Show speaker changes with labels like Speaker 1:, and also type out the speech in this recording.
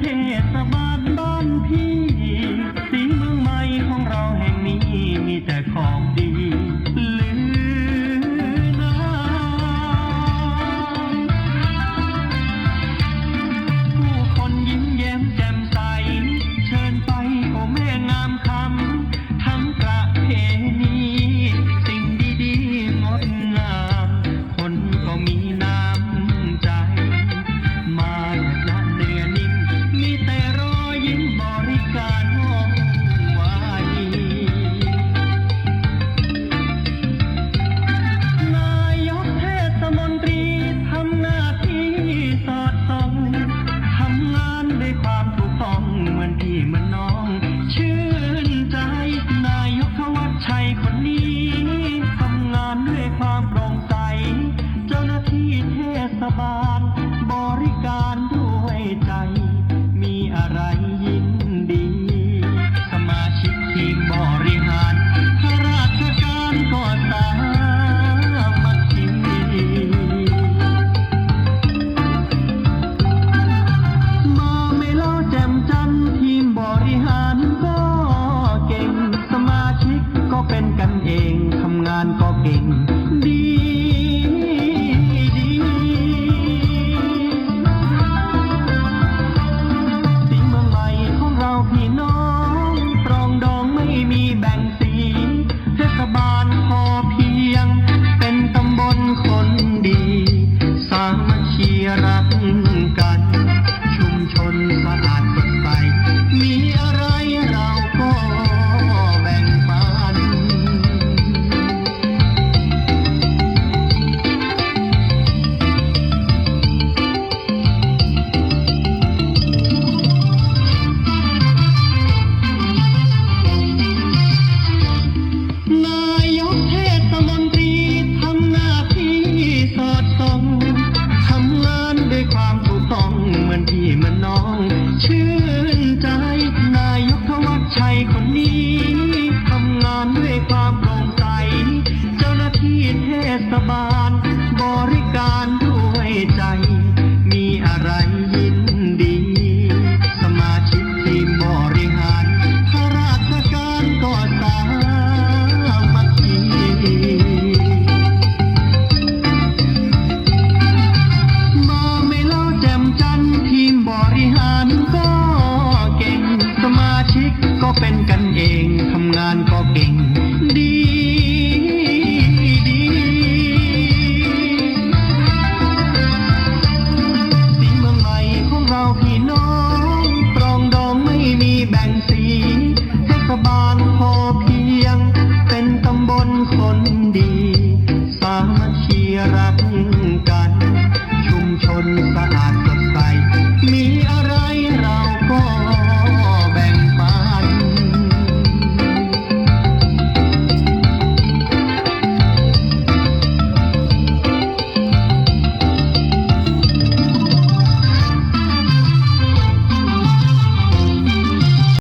Speaker 1: pants, I'm. ที่เทศบาล เป็นกันเองทำงานก็เก่งดีดีสีเมืองใหม่ของเราพี่น้องปรองดองไม่มีแบ่งสีเทศบาลพอเพียง เป็นตำบลคนดี สามัคคีรักกัน ชุมชนสา